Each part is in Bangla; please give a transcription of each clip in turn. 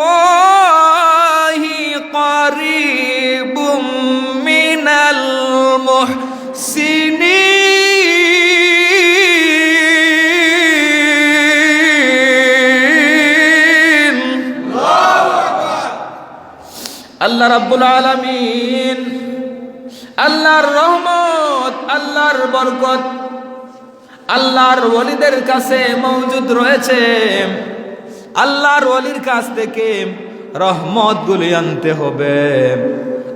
الله قريب من المحسنين আল্লাহ রাব্বুল আলামিন আল্লাহর রহমত আল্লাহর বরকত আল্লাহর ওলিদের কাছে মৌজুদ রয়েছে আল্লাহর অলির কাছ থেকে রহমত গুলি আনতে হবে।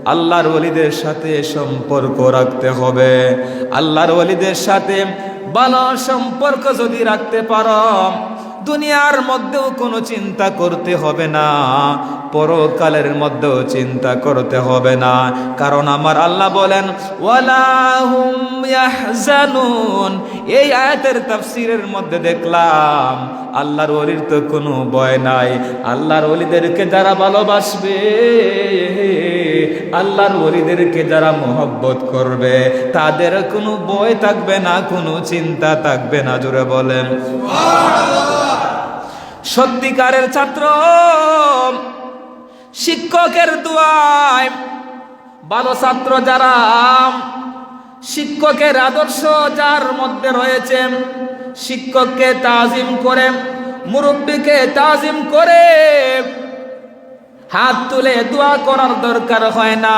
আল্লাহর অলিদের সাথে সম্পর্ক রাখতে হবে। আল্লাহর অলিদের সাথে ভালো সম্পর্ক যদি রাখতে পারো দুনিয়ার মধ্যেও কোনো চিন্তা করতে হবে না। পরকালের মধ্যেও চিন্তা করতে হবে না। কারণ আমার আল্লাহ বলেন এই আয়াতের তাফসিরের মধ্যে দেখলাম, আল্লাহর অলির তো কোনো ভয় নাই। আল্লাহর অলিদেরকে যারা ভালোবাসবে, আল্লাহর অলিদেরকে যারা মোহব্বত করবে, তাদের কোনো ভয় থাকবে না, কোনো চিন্তা থাকবে না, জোরে বলেন। সত্যিকারের ছাত্র, শিক্ষকের দুয়ায়, ভালো ছাত্র যারা, শিক্ষকের আদর্শ যার মধ্যে রয়েছে, শিক্ষককে তাজিম করে, মুরব্বীকে তাজিম করে, হাত তুলে দোয়া করার দরকার হয় না।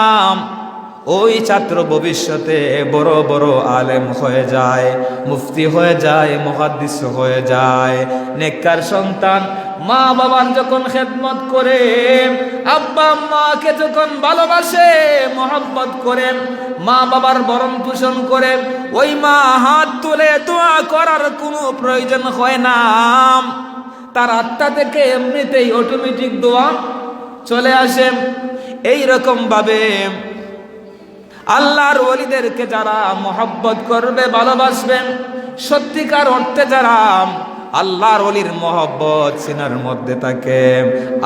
ওই ছাত্র ভবিষ্যতে বড় বড় আলেম হয়ে যায়, মুফতি হয়ে যায় মহাদিস হয়ে যায়। নেককার সন্তান, মা বাবার যখন খেদমত করে আব্বা মাকে যখন ভালোবাসে, মহব্বত করে মা বাবার বরণ পোষণ করে ওই মা হাত তুলে দোয়া করার কোনো প্রয়োজন হয় না। তার আত্মা থেকে এমনিতেই অটোমেটিক দোয়া চলে আসে। এই রকম ভাবে আল্লাহর ওলিদেরকে যারা মহব্বত করবে, ভালোবাসবেন, সত্যিকার অর্থে যারা আল্লাহর অলির মহব্বত সিনার মধ্যে থাকে।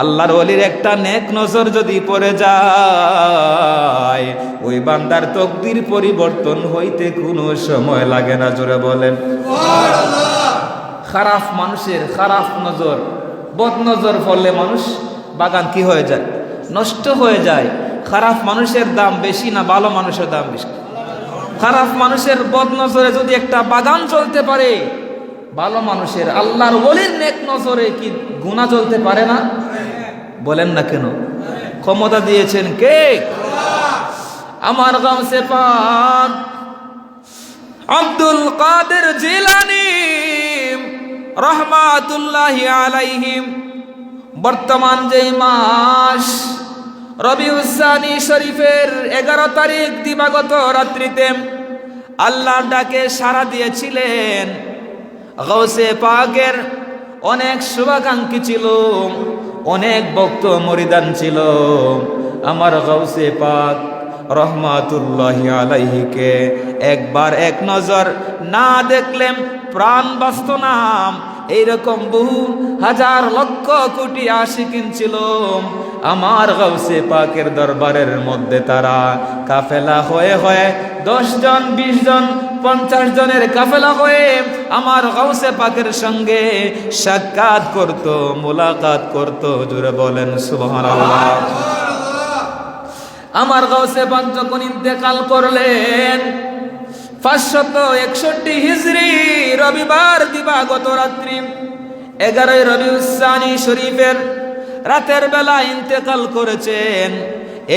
আল্লাহর অলির একটা নেক নজর যদি পড়ে যায়, ওই বান্দার তকদির পরিবর্তন হইতে কোনো সময় লাগে না, জোরে বলেন। খারাপ মানুষের খারাপ নজর বদ নজর ফলে মানুষ বাগান কি হয়ে যায়? নষ্ট হয়ে যায়। খারাপ মানুষের দাম বেশি না ভালো মানুষের দাম বেশি? খারাপ মানুষের বদ নজরে যদি একটা বাগান চলতে পারে, ভালো মানুষের আল্লাহর ওলির নেক নজরে কি গুণা চলতে পারে না? বলেন না কেন? ক্ষমতা দিয়েছেন কে? আমার গামসে পাক আব্দুল কাদের জিলানি রহমাতুল্লাহ আলাইহিম। বর্তমান যে মাস রবি উসানি শরীফের এগারো তারিখ দিবাগত রাত্রিতে আল্লাহর ডাকে সাড়া দিয়েছিলেন। গৌসে পাকের অনেক শুভাকাঙ্ক্ষী ছিল, অনেক ভক্ত মরিদান ছিল। আমার গৌসে পাক রহমাতুল্লাহ আলাইহিকে একবার এক নজর না দেখলেন প্রাণ বাস্ত নাম এইরকম বহু হাজার লক্ষ কোটি আশিকিন ছিল। আমার গৌসে পাকের দরবারের মধ্যে তারা কাফেলা হয়ে হয়ে দশ জন, বিশ জন, পঞ্চাশ জনের কাফেলা হয়ে আমার গৌসে পাকের সঙ্গে সাক্ষাৎ করত, মোলাকাত করত জুড়ে বলেন সুবহান আমার গৌসে পাক যখন ইন্তেকাল করলেন পাঁচশত একষট্টি হিজড়ি রবিবার দিবাগত রাত্রি। এগারোই রবি উসানি শরীফের রাতের বেলা ইন্তেকাল করেছেন।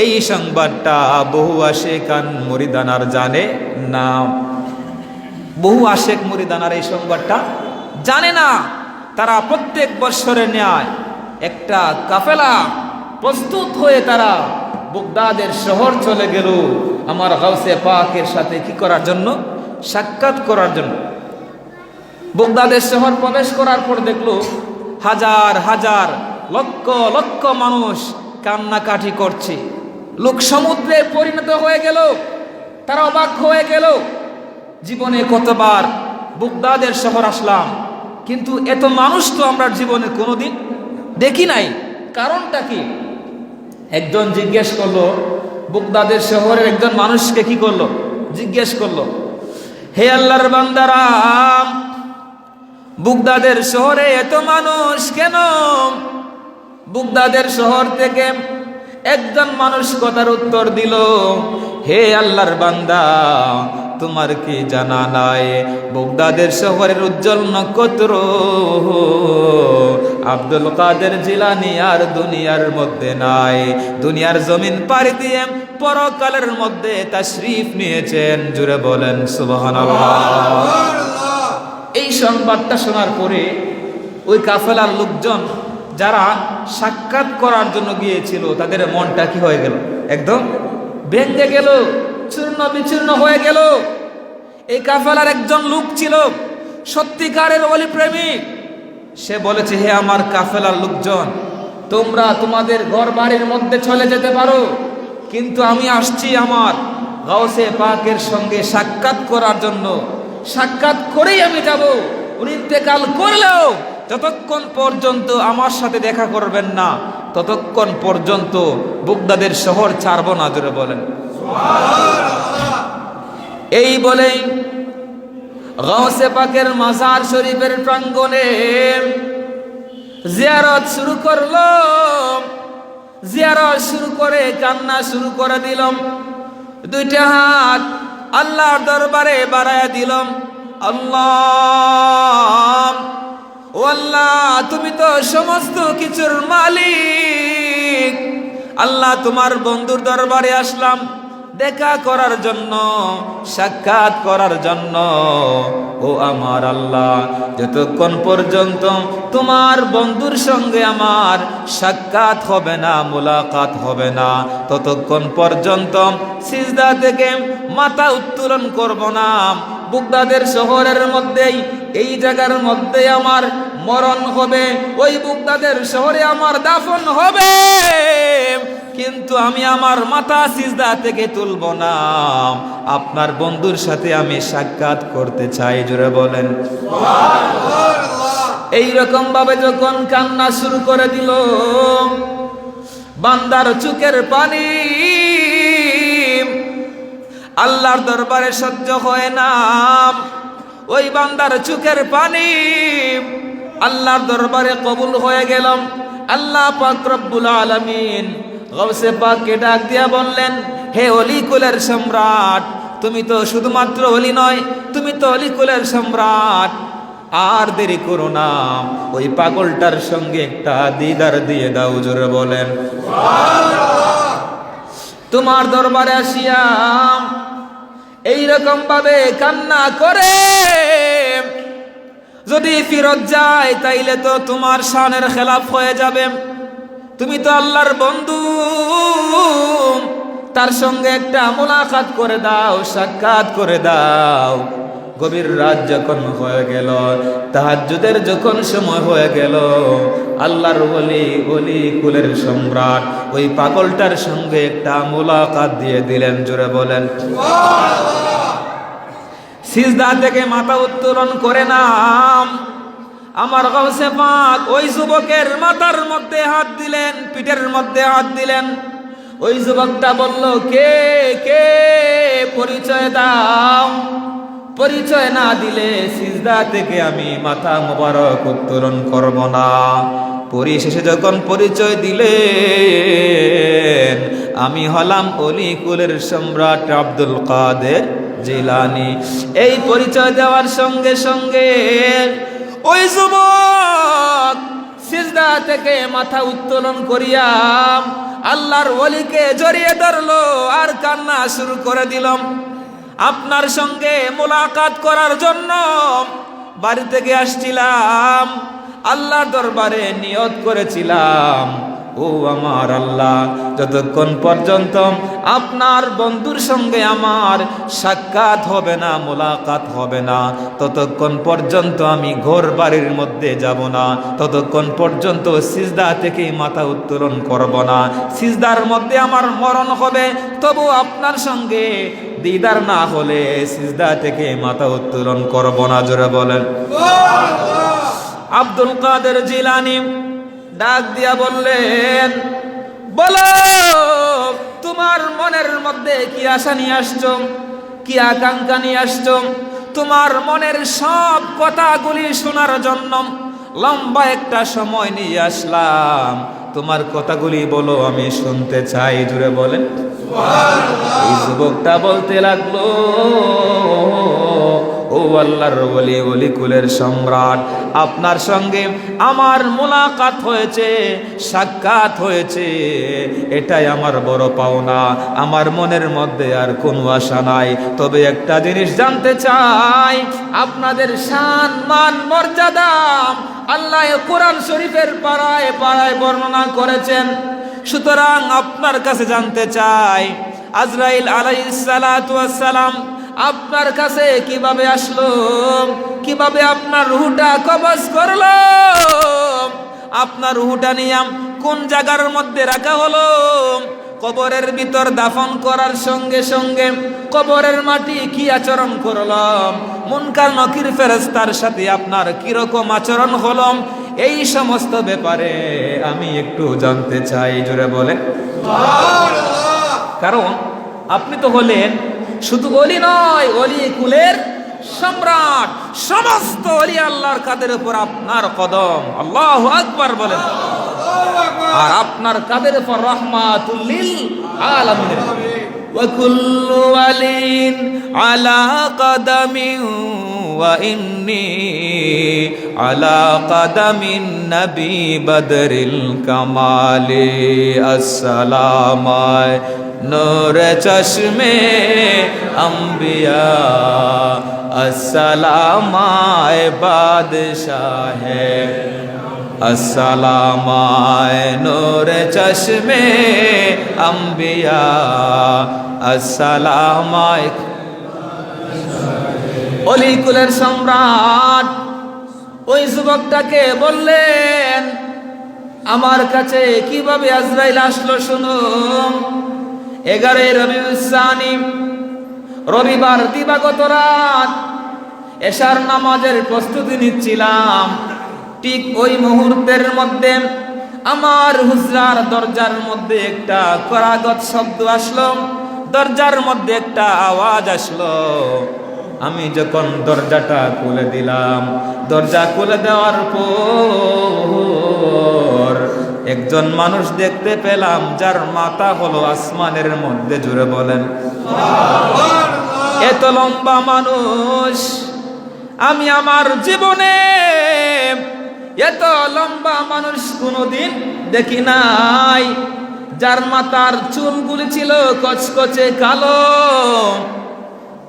এই সংবাদটা বহু আশেকান মরিদানার জানে না। বহু আশেক মরিদানার এই সংবাদটা জানে না। তারা প্রত্যেক বৎসরের ন্যায় একটা কাফেলা প্রস্তুত হয়ে তারা বুগদাদের শহর চলে গেল। আমার গাউসে পাকের সাথে কি করার জন্য? সাক্ষাৎ করার জন্য। বুগদাদের শহর প্রবেশ করার পর দেখল হাজার হাজার, লক্ষ লক্ষ মানুষ কান্নাকাটি করছে। লোক সমুদ্রে পরিণত হয়ে গেল। তারা অবাক হয়ে গেল। জীবনে কতবার বুগদাদের শহর আসলাম। কিন্তু এত মানুষ তো আমরা জীবনে কোনোদিন দেখি নাই। কারণটা কি? একজন জিজ্ঞেস করল, বুকদাদের শহরের একজন মানুষকে কি করল? জিজ্ঞেস করল, হে আল্লাহর বান্দারাম বুকদাদের শহরে এত মানুষ কেন? বুগদাদের শহর থেকে একজন মানুষ কথার উত্তর দিল, হে আল্লাহর বান্দা তোমার কি জানা নাই? বুগদাদের শহরের উজ্জ্বল নক্ষত্র। আব্দুল কাদের জিলানি আর দুনিয়ার মধ্যে নাই। দুনিয়ার জমিন পাড়ি দিয়ে পরকালের মধ্যে তাশরিফ নিয়েছেন। জুড়ে বলেন, সুবহানাল্লাহ। এই সংবাদটা শোনার পরে ওই কাফেলার লোকজন যারা সাক্ষাৎ করার জন্য গিয়েছিল, তাদের মনটা কি হয়ে গেল? একদম ভেঙে গেল। চূর্ণ বিচূর্ণ হয়ে গেল। এই কাফেলার একজন লোক ছিল সত্যিকারের অলি প্রেমিক সে বলেছে, হে আমার কাফেলার লোকজন, তোমরা তোমাদের ঘর বাড়ির মধ্যে চলে যেতে পারো। কিন্তু আমি আসছি আমার গাউসে পাকের সঙ্গে সাক্ষাৎ করার জন্য। সাক্ষাৎ করেই আমি যাব। উনি ইন্তেকাল করলেও যতক্ষণ পর্যন্ত আমার সাথে দেখা করবেন না, ততক্ষণ পর্যন্ত বুগদাদের শহর ছাড়ব না জুড়ে বলেন। এই বলেই গাউসে পাকের মাজার শরীফের প্রাঙ্গণে জিয়ারত শুরু করল। জিয়ারত শুরু করে কান্না শুরু করে দিলাম। দুইটা হাত আল্লাহর দরবারে বাড়ায় দিলাম। আল্লাহ, ও আল্লাহ, তুমি তো সমস্ত কিছুর মালিক। আল্লাহ তোমার বন্ধুর দরবারে আসলাম। দেখা করার জন্য, সাক্ষাৎ করার জন্য। ও আমার আল্লাহ, যতক্ষণ পর্যন্ত তোমার বন্ধুর সঙ্গে আমার সাক্ষাৎ হবে না, মোলাকাত হবে না, ততক্ষণ পর্যন্ত সিজদা থেকে মাথা উত্তোলন করব না। বুগদাদের শহরের মধ্যেই, এই জায়গার মধ্যে আমার মরণ হবে। ওই বুগদাদের শহরে আমার দাফন হবে। কিন্তু আমি আমার মাথা সিজদা থেকে তুলব না। আপনার বন্ধুর সাথে আমি সাক্ষাৎ করতে চাই জুড়ে বলেন। এই রকম ভাবে যখন কান্না শুরু করে দিল, বান্দার চুকের পানি আল্লাহর দরবারে সহ্য হয় না। ওই বান্দার চুকের পানি আল্লাহর দরবারে কবুল হয়ে গেলাম। আল্লাহ পাক রব্বুল আলামিন গৌসে পাককে ডাক দিয়া বললেন, হে অলিকুলের সম্রাট, তুমি তো শুধুমাত্র অলি নয়, তুমি তো অলিকুলের সম্রাট। আর দেরি করো না, ওই পাগলটার সঙ্গে একটা দিদার দিয়ে দাও, জোরে বলেন। তোমার দরবারে আসিয়াম, এইরকম ভাবে কান্না করে। যদি ফিরত যায়, তাইলে তো তোমার শানের খেলাফ হয়ে যাবে। তুমি তো আল্লাহর বন্ধু। তার সঙ্গে একটা মোলাকাত করে দাও সাক্ষাৎ করে দাও। গভীর রাত যখন হয়ে গেল তাহাজ্জুদের যখন সময় হয়ে গেল আল্লাহর বলি বলি কুলের সম্রাট ওই পাগলটার সঙ্গে একটা মোলাকাত দিয়ে দিলেন জোরে বলেন। সিজদা থেকে মাথা উত্তোলন করে নাম। আমার গৌসে পাক, ওই যুবকের মাথার মধ্যে হাত দিলেন, পিঠের মধ্যে হাত দিলেন। ওই যুবকটা বলল, কে কে? পরিচয় দাও। পরিচয় না দিলে সিজদা থেকে আমি মাথা মোবারক উত্তোলন করব না। পরিশেষে যখন পরিচয় দিলেন, আমি হলাম অলি কুলের সম্রাট আব্দুল কাদের জিলানি। এই পরিচয় দেওয়ার সঙ্গে সঙ্গে ওই যুবক, সিজদা থেকে মাথা উত্তোলন করিয়া আল্লাহর ওলিকে জড়িয়ে ধরলো আর কান্না শুরু করে দিলাম। আপনার সঙ্গে মোলাকাত করার জন্য বাড়ি থেকে আসছিলাম। আল্লাহর দরবারে নিয়ত করেছিলাম। ও আমার আল্লাহ যতক্ষণ পর্যন্ত আপনার বন্ধুর সঙ্গে আমার সাক্ষাৎ হবে না মোলাকাত হবে না ততক্ষণ পর্যন্ত আমি ঘর বাড়ির মধ্যে যাব না ততক্ষণ পর্যন্ত সিজদা থেকেই মাথা উত্তোলন করব না। সিজদার মধ্যে আমার মরণ হবে তবু আপনার সঙ্গে দিদার না হলে সিজদা থেকে মাথা উত্তোলন করব না জোরে বলেন। আব্দুল কাদের জিলানি ডাক দিয়া বললেন, বলো, তোমার মনের মধ্যে কি আশা নিয়ে আসছো? কি আকাঙ্ক্ষা নিয়ে আসছো? তোমার মনের সব কথাগুলি শোনার জন্য লম্বা একটা সময় নিয়ে আসলাম। তোমার কথাগুলি বলো, আমি শুনতে চাই। জুড়ে বলেন। এই যুবকটা বলতে লাগল ও আল্লাহর বলি বলি কুলের সম্রাট। আপনার সঙ্গে আমার মোলাকাত হয়েছে, সাক্ষাৎ হয়েছে। এটাই আমার বড় পাওনা। আমার মনের মধ্যে আর কোনো আশা নাই। তবে একটা জিনিস জানতে চাই, আপনাদের শান, মান, মর্যাদা আল্লাহ কোরআন শরীফের পাড়ায় পাড়ায় বর্ণনা করেছেন। সুতরাং আপনার কাছে জানতে চাই, আজরাইল আলাইসালাম আপনার কাছে কীভাবে আসলো কীভাবে আপনার রুহুটা কবজ করল আপনার রুহুটা নিয়াম কোন জায়গার মধ্যে রাখা হলো কবরের ভিতর দাফন করার সঙ্গে সঙ্গে কবরের মাটি কি আচরণ করলাম? মুনকার নকির ফেরেস্তার সাথে আপনার কীরকম আচরণ হলম? এই সমস্ত ব্যাপারে আমি একটু জানতে চাই জোরে বলে কারণ আপনি তো হলেন শুধু অলি নয় অলি কুলের সম্রাট সমস্ত অলি আল্লাহর কাদের উপর আপনার কদম আল্লাহ আকবার বলেন আর আপনার কাদের উপর রহমাতুল্লিল আলামিন وكل ولي على قدم وإني على قدم النبي بدر الكمال السلام নূর চশমে অম্বিয়া আসসালামায় বাদশাহ আসসালামায় নূর চশমে অম্বিয়া অলি কুলার সম্রাট, ওই যুবকটাকে বললেন, আমার কাছে কীভাবে আজরাইল আসলো শুনুন? এগারোই রবি উসানি রবিবার দিবাগত রাত এশার নামাজের প্রস্তুতি নিচ্ছিলাম। ঠিক ওই মুহূর্তের মধ্যে আমার হুজরার দরজার মধ্যে একটা করাগত শব্দ আসলো, দরজার মধ্যে একটা আওয়াজ আসলো। আমি যখন দরজাটা খুলে দিলাম, দরজা খুলে দেওয়ার পর একজন মানুষ দেখতে পেলাম, যার মাথা হলো আসমানের মধ্যে, জুড়ে বলেন। এত লম্বা মানুষ, আমি আমার জীবনে এত লম্বা মানুষ কোনোদিন দেখি নাই। যার মাথার চুলগুলি ছিল কচকচে কালো।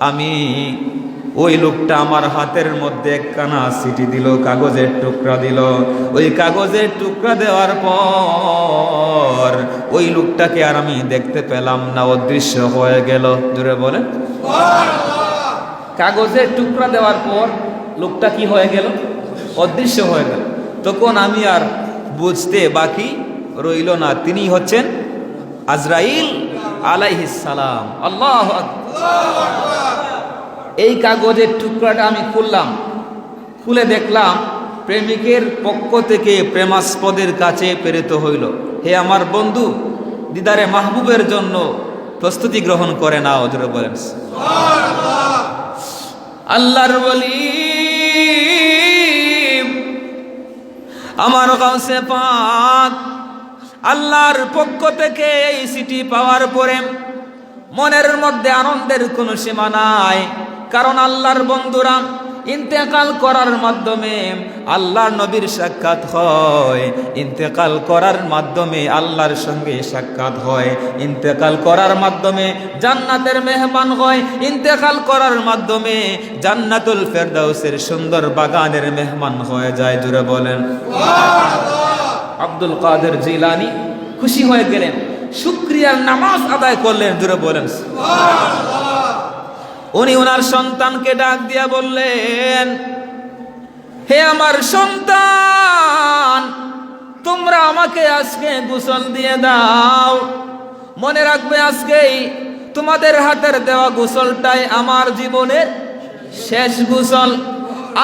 আমি ওই লোকটা আমার হাতের মধ্যে একখানা সিটি দিল, কাগজের টুকরা দিল। ওই কাগজের টুকরা দেওয়ার পর ওই লোকটাকে আর আমি দেখতে পেলাম না, অদৃশ্য হয়ে গেল। জুড়ে বলে কাগজের টুকরা দেওয়ার পর লোকটা কি হয়ে গেল? অদৃশ্য হয়ে গেল। তখন আমি আর বুঝতে বাকি রইল না। তিনি হচ্ছেন আজরাইল আলাইহিস সালাম। আল্লাহ এই কাগজের টুকরাটা আমি খুললাম। খুলে দেখলাম প্রেমিকের পক্ষ থেকে প্রেমাস্পদের কাছে প্রেরিত হইল। হে আমার বন্ধু, দিদারে মাহবুবের জন্য প্রস্তুতি গ্রহণ করে না ওজরে বলেন। আল্লাহর বলি, আমার গাছে পাক, আল্লাহর পক্ষ থেকে এই সিটি পাওয়ার পরে মনের মধ্যে আনন্দের কোনো সীমা নাই। কারণ আল্লাহর বন্ধুরা ইন্তেকাল করার মাধ্যমে আল্লাহর নবীর সাক্ষাৎ হয়। ইন্তেকাল করার মাধ্যমে আল্লাহর সঙ্গে সাক্ষাৎ হয়। ইন্তেকাল করার মাধ্যমে জান্নাতের মেহমান হয়। ইন্তেকাল করার মাধ্যমে জান্নাতুল ফেরদাউসের সুন্দর বাগানের মেহমান হয়ে যায়। জুড়ে বলেন। আব্দুল কাদের জিলানি খুশি হয়ে গেলেন। শুক্রিয়ার নামাজ আদায় করলেন। জুড়ে বলেন। উনি ওনার সন্তানকে ডাক দিয়া বললেন, হে আমার সন্তান, তোমরা আমাকে আজকে গোসল দিয়ে দাও। মনে রাখবে আজকেই তোমাদের হাতের দেওয়া গোসলটাই আমার জীবনের শেষ গোসল।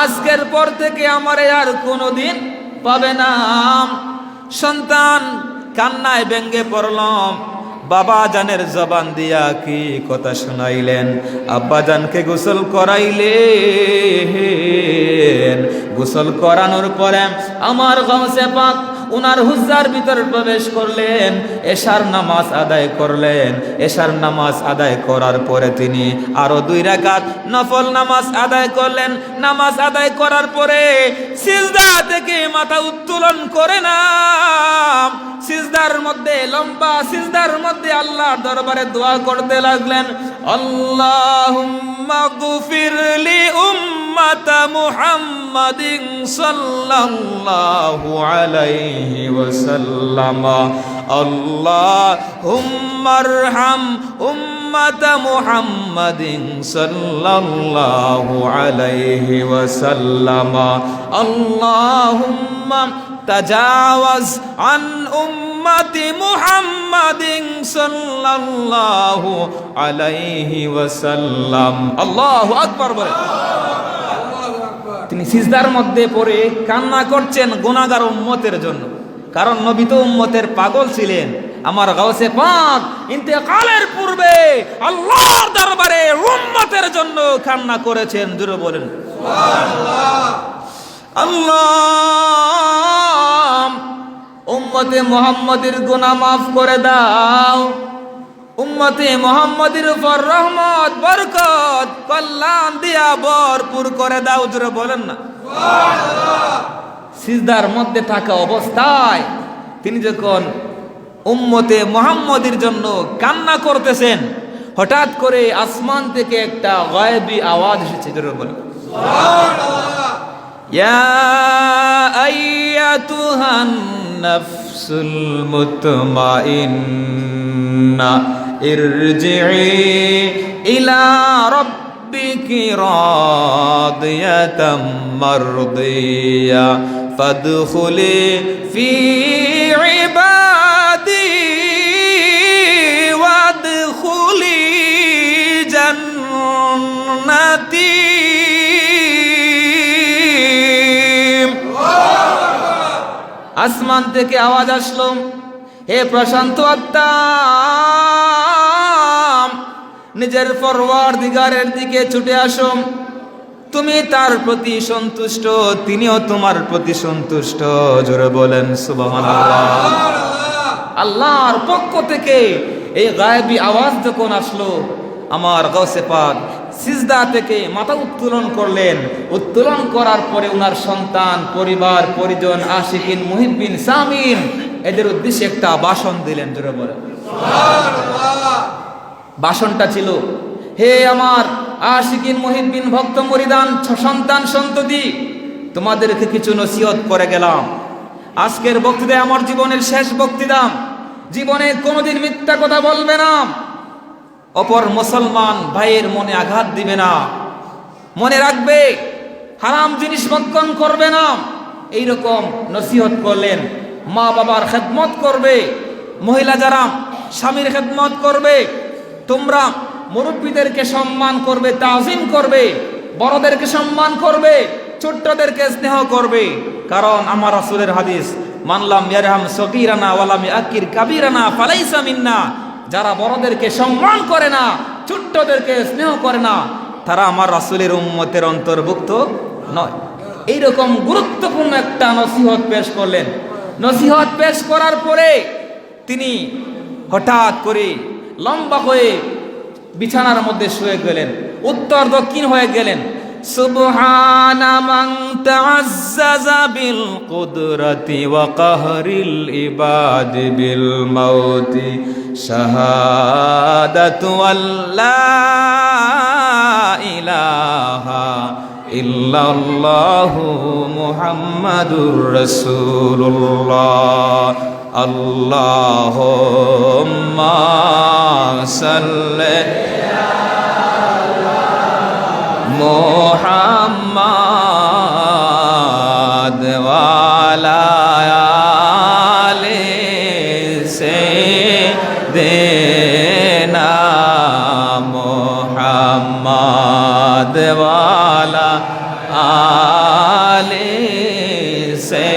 আজকের পর থেকে আমার আর কোনো দিন পাবে না। সন্তান কান্নায় ব্যঙ্গে পড়লাম। বাবা জানের জবান দিয়া কি কথা শোনাইলেন? আব্বা জানকে গোসল করাইলেন। গোসল করানোর পরে আমার গাউসে পাক উনার হুজ্জার ভিতরে প্রবেশ করলেন, এশার নামাজ আদায় করলেন। এশার নামাজ আদায় করার পরে তিনি আরও দুই রাকাত নফল নামাজ আদায় করলেন। নামাজ আদায় করার পরে সিজদা থেকে মাথা উত্তোলন করে না সিজদার মধ্যে, লম্বা সিজদার মধ্যে আল্লাহর দরবারে দোয়া করতে লাগলেন। আল্লাহুম্মা গফিরলি মুহাম্মাদিন সাল্লাল্লাহু আলাইহি عليه وسلم. اللهم ارحم أمة محمد صلى الله عليه وسلم. اللهم تجاوز عن أمة محمد صلى الله عليه وسلم. الله أكبر بره তিনি সিজদার মধ্যে পড়ে কান্না করছেন গোনাগার উম্মতের জন্য। কারণ নবী তো উম্মতের পাগল ছিলেন। আমার গাউসে পাক ইন্তেকালের পূর্বে আল্লাহর দরবারে উম্মতের জন্য কান্না করেছেন জুড়ে বলেন। আল্লাহ, উম্মতে মোহাম্মদের গুনাহ মাফ করে দাও। উম্মতে মোহাম্মদের উপর রহমত, বরকত, কল্যাণ দিয়া ভরপুর করে দাও, জোরে বলেন না। সিজদার মধ্যে থাকা অবস্থায় তিনি যখন উম্মতে মোহাম্মদের জন্য কান্না করতেছেন, হঠাৎ করে আসমান থেকে একটা গয়েবি আওয়াজ এসেছে, জোরে বলেন। ইয়া আইয়াতুহান নাফসুল মুতমাইন্না ارجعي إلى ربك راضية مرضية فادخلي في عبادي وادخلي جنتي আসমান থেকে আওয়াজ আসলো হে প্রশান্ত আত্মা নিজের ফরওয়ার দিগারের দিকে ছুটে আসো। তুমি তার প্রতি সন্তুষ্ট, তিনিও তোমার প্রতি সন্তুষ্ট। জোরে বলেন সুবহানাল্লাহ। আল্লাহর পক্ষ থেকে এই গায়েবী আওয়াজ যখন আসলো, আমার গৌসে পাক সিজদা থেকে মাথা উত্তোলন করলেন। উত্তোলন করার পরে উনার সন্তান, পরিবার, পরিজন, আশিকিন মুহিব্বিন সামিন এদের উদ্দেশ্যে একটা ভাষণ দিলেন, জোরে বলেন। ভাষণটা ছিল, হে আমার আশিকিন মহিবিন ভক্ত মরিদান, সন্তান সন্ততি, তোমাদেরকে কিছু নসিহত করে গেলাম। আজকের বক্তৃতায় আমার জীবনের শেষ বক্তৃতা, জীবনে কোনোদিন মিথ্যা কথা বলবে না। অপর মুসলমান ভাইয়ের মনে আঘাত দিবে না। মনে রাখবে, হারাম জিনিস ভক্ষণ করবে না। এইরকম নসিহত করলেন মা বাবার খেদমত করবে, মহিলা যারা স্বামীর খেদমত করবে, তোমরা মুরব্বীদেরকে সম্মান করবে, তাজিম করবে, বড়দেরকে সম্মান করবে, ছোট্টদেরকে স্নেহ করবে। কারণ আমার রাসূলের হাদিস মানলাম ইয়ারহাম সগীরানা ওয়ালাম আকির কাবীরানা ফালাইসা মিন্না। যারা বড়দেরকে সম্মান করে না, ছোট্টদেরকে স্নেহ করে না, তারা আমার রাসূলের উম্মতের অন্তর্ভুক্ত নয়। এইরকম গুরুত্বপূর্ণ একটা নসিহত পেশ করলেন। নসিহত পেশ করার পরে তিনি হঠাৎ করে লম্বা হয়ে বিছানার মধ্যে শুয়ে গেলেন উত্তর দক্ষিণ হয়ে গেলেন سبحان من تعزز بالقدرة وقهر العباد بالموت شهادة أن لا إله إلا الله محمد رسول الله اللهم صل আলে সে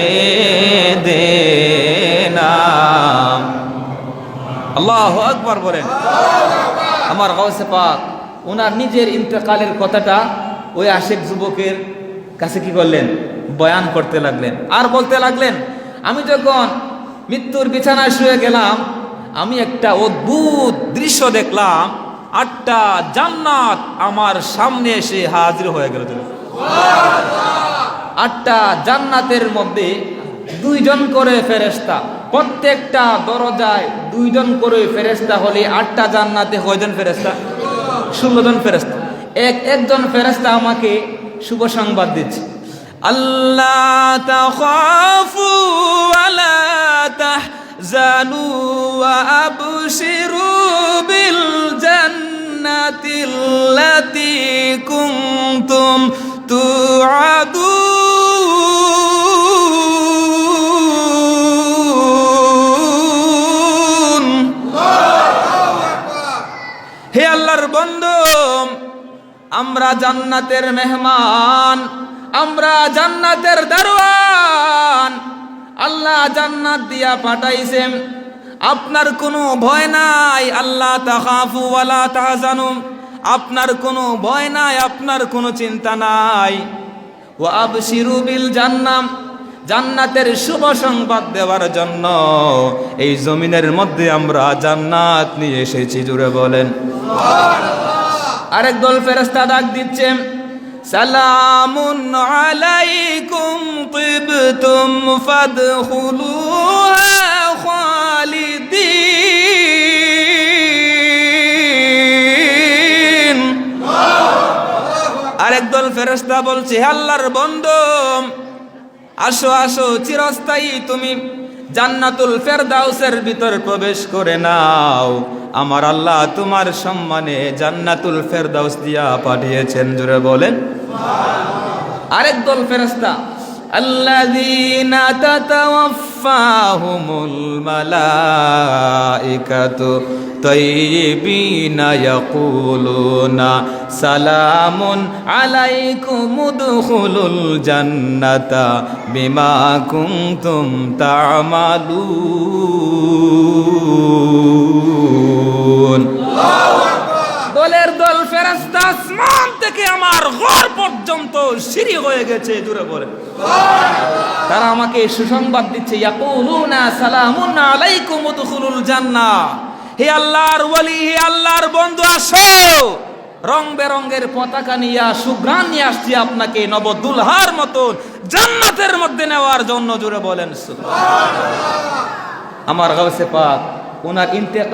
দেনাম আল্লাহ আকবর বলেন আমার গাউসে পাক ওনার নিজের ইন্তেকালের কথাটা ওই আশেক যুবকের কাছে কি করলেন? বয়ান করতে লাগলেন। আর বলতে লাগলেন, আমি যখন মৃত্যুর বিছানায় শুয়ে গেলাম, আমি একটা অদ্ভুত দৃশ্য দেখলাম, আটটা জান্নাত আমার সামনে এসে হাজির হয়ে গেল। আটটা জান্নাতের মধ্যে দুইজন করে ফেরেস্তা প্রত্যেকটা দরজায় দুইজন করে ফেরেস্তা হলে আটটা জান্নাতে কয়জন ফেরেস্তা ষোলো জন ফেরেস্তা এক একজন ফেরেস্তা আমাকে শুভ সংবাদ দিচ্ছে। আল্লাহ তাখাফু ওয়ালা তাহজানু ওয়া আবশিরু বিল জান্নাতিল্লাতী কুনতুম হে আল্লাহর বন্ধু, আমরা জান্নাতের মেহমান, আমরা জান্নাতের দারোয়ান। আল্লাহ জান্নাত দিয়া পাঠাইছেন। আপনার কোনো ভয় নাই, আল্লাহ তাহাফু ওয়ালা তাহজানু আপনার কোনো ভয় নাই, আপনার কোনো চিন্তা নাই। ও আবশিরু বিল জান্নাম, জান্নাতের শুভ সংবাদ দেওয়ার জন্য এই জমিনের মধ্যে আমরা জান্নাত নিয়ে এসেছি জুড়ে বলেন। আরেক দল ফেরেস্তা ডাক দিচ্ছে, সালামুন আলাইকুম তিবতুম ফাদখুলুহা আরেক ফেরস্তা বলছে, "হে আল্লাহর বন্ধু, আসো আসো, চিরস্থায়ী তুমি জান্নাতুল ফেরদাউসের ভিতর প্রবেশ করে নাও। আমার আল্লাহ তোমার সম্মানে জান্নাতুল ফেরদাউস দিয়া পাঠিয়েছেন জুড়ে বলেন। আরেক দল ফেরেস্তা الذين تتوفاهم الملائكة طيبين يقولون سلام عليكم ادخلوا الجنة بما كنتم تعملون دولر دول فرستاسمان থেকে আমার ঘর পর্যন্ত সিঁড়ি হয়ে গেছে দূরে বলে তারা আমাকে সুসংবাদ দিচ্ছে, ইয়াকুলুনা হে আল্লাহর ওয়ালি, হে আল্লাহর বন্ধু, আসো। রং বেরঙ্গের পতাকা নিয়ে সুগ্রাণ নিয়ে আসছি আপনাকে, নবদুলহার মতন, জান্নাতের মধ্যে নেওয়ার জন্য জুড়ে বলেন। আমার গাউসে পাক ওনার ইন্তেকাল